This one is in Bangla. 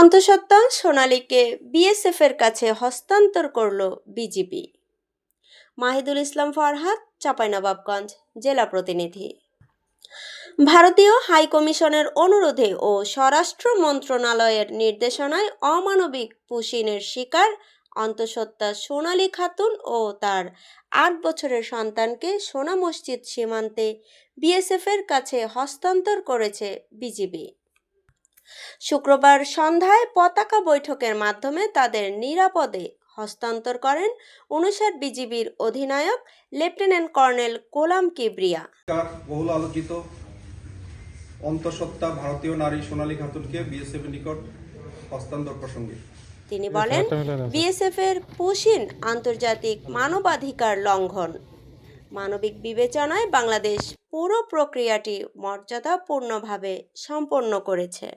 অন্তঃসত্ত্বা সোনালীকে বিএসএফের কাছে হস্তান্তর করল বিজিবি। মাহিদুল ইসলাম ফরহাদ, চাঁপাইনবাবগঞ্জ জেলা প্রতিনিধি। ভারতীয় হাইকমিশনের অনুরোধে ও স্বরাষ্ট্র মন্ত্রণালয়ের নির্দেশনায় অমানবিক পুশিনের শিকার অন্তঃসত্ত্বা সোনালী খাতুন ও তার আট বছরের সন্তানকে সোনা মসজিদ সীমান্তে বিএসএফের কাছে হস্তান্তর করেছে বিজিবি। শুক্রবার সন্ধ্যায় পতাকা বৈঠকের মাধ্যমে তাদের নিরাপদে হস্তান্তর করেন উনষাট বিজিবির অধিনায়ক লেফটেন্যান্ট কর্নেল কোলাম কিবরিয়া। বহুল আলোচিত অন্তঃসত্ত্বা ভারতীয় নারী সোনালী খাতুনকে বিএসএফ নিকট হস্তান্তর প্রসঙ্গে। তিনি বলেন বিএসএফ এর পুশিন আন্তর্জাতিক মানবাধিকার লঙ্ঘন। মানবিক বিবেচনায় বাংলাদেশ পুরো প্রক্রিয়াটি মর্যাদাপূর্ণভাবে সম্পন্ন করেছে।